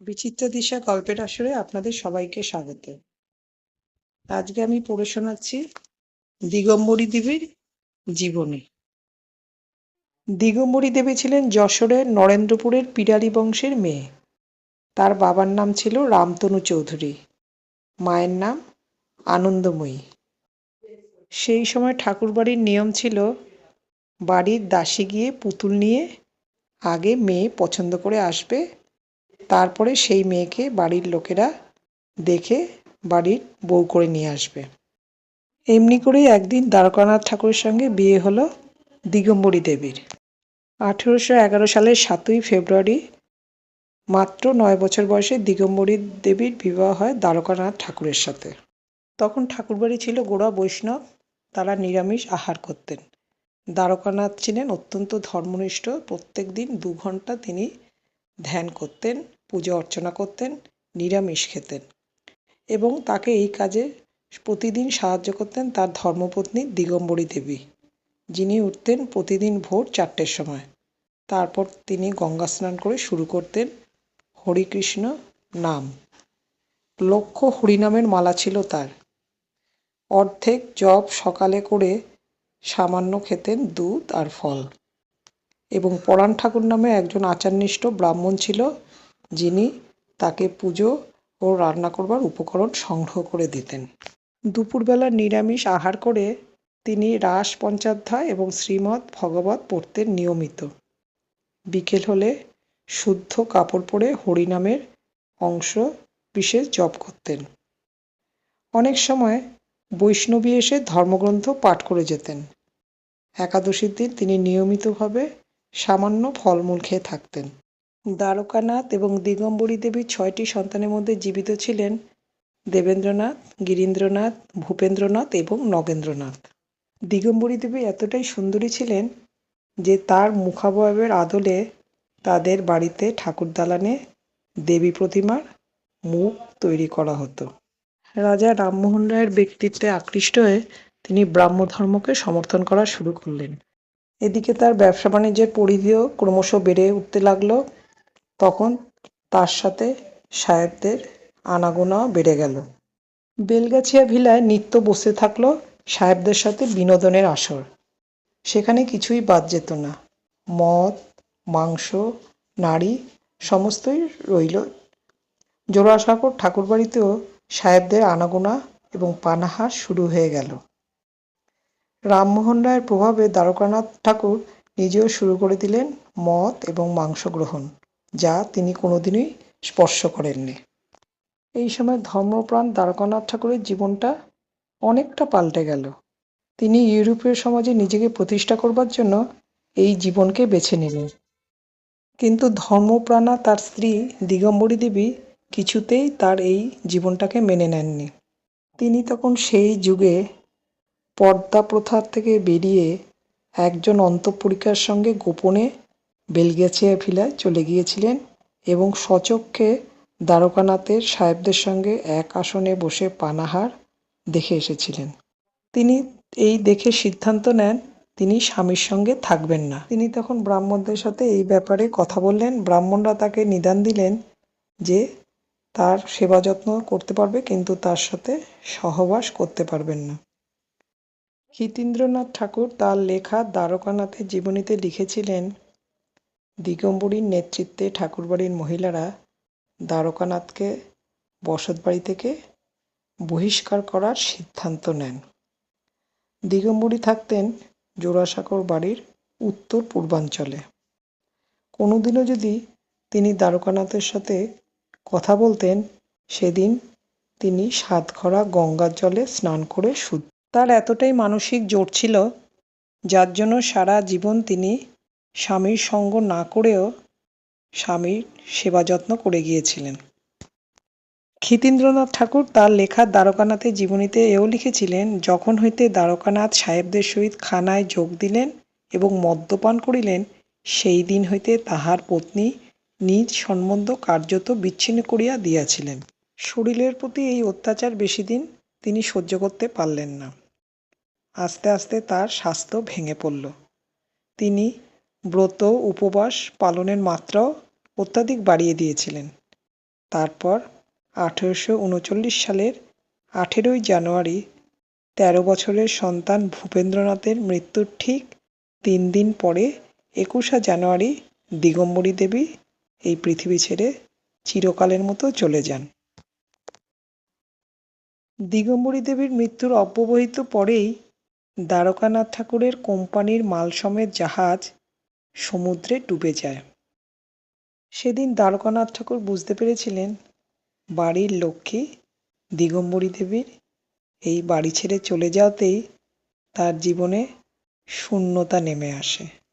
বিচিত্র দিশা গল্পের আসরে আপনাদের সবাইকে স্বাগত। আজকে আমি পড়ে শোনাচ্ছি দিগম্বরী দেবীর জীবনী। দিগম্বরী দেবী ছিলেন যশোরের নরেন্দ্রপুরের পিরারি বংশের মেয়ে। তার বাবার নাম ছিল রামতনু চৌধুরী। মায়ের নাম আনন্দময়ী। সেই সময় ঠাকুরবাড়ির নিয়ম ছিল, বাড়ির দাসী গিয়ে পুতুল নিয়ে আগে মেয়ে পছন্দ করে আসবে তারপরে সেই মেয়েকে বাড়ির লোকেরা দেখে বাড়ির বউ করে নিয়ে আসবে। এমনি করেই একদিন দ্বারকানাথ ঠাকুরের সঙ্গে বিয়ে হলো দিগম্বরী দেবীর। আঠেরোশো এগারো সালের সাতই ফেব্রুয়ারি মাত্র নয় বছর বয়সে দিগম্বরী দেবীর বিবাহ হয় দ্বারকানাথ ঠাকুরের সাথে। তখন ঠাকুরবাড়ি ছিল গোড়া বৈষ্ণব, তারা নিরামিষ আহার করতেন। দ্বারকানাথ ছিলেন অত্যন্ত ধর্মনিষ্ঠ প্রত্যেক দিন দু ঘণ্টা তিনি ধ্যান করতেন। পূজা অর্চনা করতেন, নিরামিষ খেতেন এবং তাকে এই কাজে প্রতিদিন সাহায্য করতেন তার ধর্মপত্নী দিগম্বরী দেবী। যিনি উঠতেন প্রতিদিন ভোর চারটের সময়। তারপর তিনি গঙ্গা স্নান করে শুরু করতেন হরিকৃষ্ণ নাম। লক্ষ হরিনামের মালা ছিল তার। অর্ধেক জপ সকালে করে সামান্য খেতেন দুধ আর ফল। এবং পরাণ ঠাকুর নামে একজন আচারনিষ্ঠ ব্রাহ্মণ ছিল যিনি তাকে পুজো ও রান্না করবার উপকরণ সংগ্রহ করে দিতেন। দুপুরবেলা নিরামিষ আহার করে তিনি রাস পঞ্চাধ্যায় এবং শ্রীমৎ ভগবত পড়তেন নিয়মিত। বিকেল হলে শুদ্ধ কাপড় পরে হরিনামের অংশ বিশেষ জপ করতেন। অনেক সময় বৈষ্ণবী এসে ধর্মগ্রন্থ পাঠ করে যেতেন। একাদশীর দিন তিনি নিয়মিতভাবে সামান্য ফলমূল খেয়ে থাকতেন। দ্বারকানাথ এবং দিগম্বরী দেবীর ছয়টি সন্তানের মধ্যে জীবিত ছিলেন। দেবেন্দ্রনাথ, গিরীন্দ্রনাথ, ভূপেন্দ্রনাথ এবং নগেন্দ্রনাথ। দিগম্বরী দেবী এতটাই সুন্দরী ছিলেন যে তার মুখাবয়বের আদলে তাদের বাড়িতে ঠাকুর দালানে দেবী প্রতিমার মুখ তৈরি করা হতো। রাজা রামমোহন রায়ের ব্যক্তিত্বে আকৃষ্ট হয়ে তিনি ব্রাহ্ম ধর্মকে সমর্থন করা শুরু করলেন। এদিকে তার ব্যবসা বাণিজ্যের পরিধিও ক্রমশ বেড়ে উঠতে লাগল। তখন তার সাথে সাহেবদের আনাগোনা বেড়ে গেল। বেলগাছিয়া ভিলায় নিত্য বসে থাকল সাহেবদের সাথে বিনোদনের আসর। সেখানে কিছুই বাদ যেত না। মদ, মাংস নারী সমস্তই রইল। জোড়াসাঁকোর ঠাকুরবাড়িতেও সাহেবদের আনাগোনা এবং পানাহার শুরু হয়ে গেল। রামমোহন রায়ের প্রভাবে দ্বারকানাথ ঠাকুর নিজেও শুরু করে দিলেন মদ এবং মাংস গ্রহণ। যা তিনি কোনোদিনই স্পর্শ করেননি। এই সময় ধর্মপ্রাণ দ্বারকানাথ ঠাকুরের জীবনটা অনেকটা পাল্টে গেল। তিনি ইউরোপীয় সমাজে নিজেকে প্রতিষ্ঠা করবার জন্য এই জীবনকে বেছে নিলেন। কিন্তু ধর্মপ্রাণা তার স্ত্রী দিগম্বরী দেবী কিছুতেই তার এই জীবনটাকে মেনে নেননি। তিনি তখন সেই যুগে পর্দা প্রথার থেকে বেরিয়ে একজন অন্তঃপুরিকার সঙ্গে গোপনে বেলগেছিয়া ভিলায় চলে গিয়েছিলেন এবং সচক্ষে দ্বারকানাথের সাহেবদের সঙ্গে এক আসনে বসে পানাহার দেখে এসেছিলেন। তিনি এই দেখে সিদ্ধান্ত নেন, তিনি স্বামীর সঙ্গে থাকবেন না। তিনি তখন ব্রাহ্মণদের সাথে এই ব্যাপারে কথা বললেন। ব্রাহ্মণরা তাকে নিদান দিলেন যে তার সেবা যত্ন করতে পারবে, কিন্তু তার সাথে সহবাস করতে পারবেন না। হিতীন্দ্রনাথ ঠাকুর তার লেখা দ্বারকানাথের জীবনীতে লিখেছিলেন দিগম্বরীর নেতৃত্বে ঠাকুরবাড়ির মহিলারা দ্বারকানাথকে বসতবাড়ি থেকে বহিষ্কার করার সিদ্ধান্ত নেন। দিগম্বরী থাকতেন জোড়াসাঁকোর বাড়ির উত্তর পূর্বাঞ্চলে। কোনোদিনও যদি তিনি দ্বারকানাথের সাথে কথা বলতেন, সেদিন তিনি সাতঘরা গঙ্গার জলে স্নান করে শুদ্ধ তার এতটাই মানসিক জোর ছিল, যার জন্য সারা জীবন তিনি স্বামীর সঙ্গ না করেও স্বামীর সেবা যত্ন করে গিয়েছিলেন। ক্ষিতীন্দ্রনাথ ঠাকুর তার লেখা দ্বারকানাথের জীবনীতে এও লিখেছিলেন, যখন হইতে দ্বারকানাথ সাহেবদের সহিত খানায় যোগ দিলেন এবং মদ্যপান করিলেন, সেই দিন হইতে তাহার পত্নী নিজ সম্বন্ধ কার্যত বিচ্ছিন্ন করিয়া দিয়াছিলেন। শরীরের প্রতি এই অত্যাচার বেশি দিন তিনি সহ্য করতে পারলেন না। আস্তে আস্তে তার স্বাস্থ্য ভেঙে পড়ল। তিনি ব্রত, উপবাস পালনের মাত্রাও অত্যাধিক বাড়িয়ে দিয়েছিলেন। তারপর আঠেরোশো উনচল্লিশ সালের আঠেরোই জানুয়ারি তেরো বছরের সন্তান ভূপেন্দ্রনাথের মৃত্যুর ঠিক তিন দিন পরে একুশে জানুয়ারি দিগম্বরী দেবী এই পৃথিবী ছেড়ে চিরকালের মতো চলে যান। দিগম্বরী দেবীর মৃত্যুর অব্যবহিত পরেই দ্বারকানাথ ঠাকুরের কোম্পানির মাল সমেত জাহাজ সমুদ্রে ডুবে যায়। সেদিন দ্বারকানাথ ঠাকুর বুঝতে পেরেছিলেন, বাড়ির লক্ষ্মী দিগম্বরী দেবীর এই বাড়ি ছেড়ে চলে যাওয়াতেই তার জীবনে শূন্যতা নেমে আসে।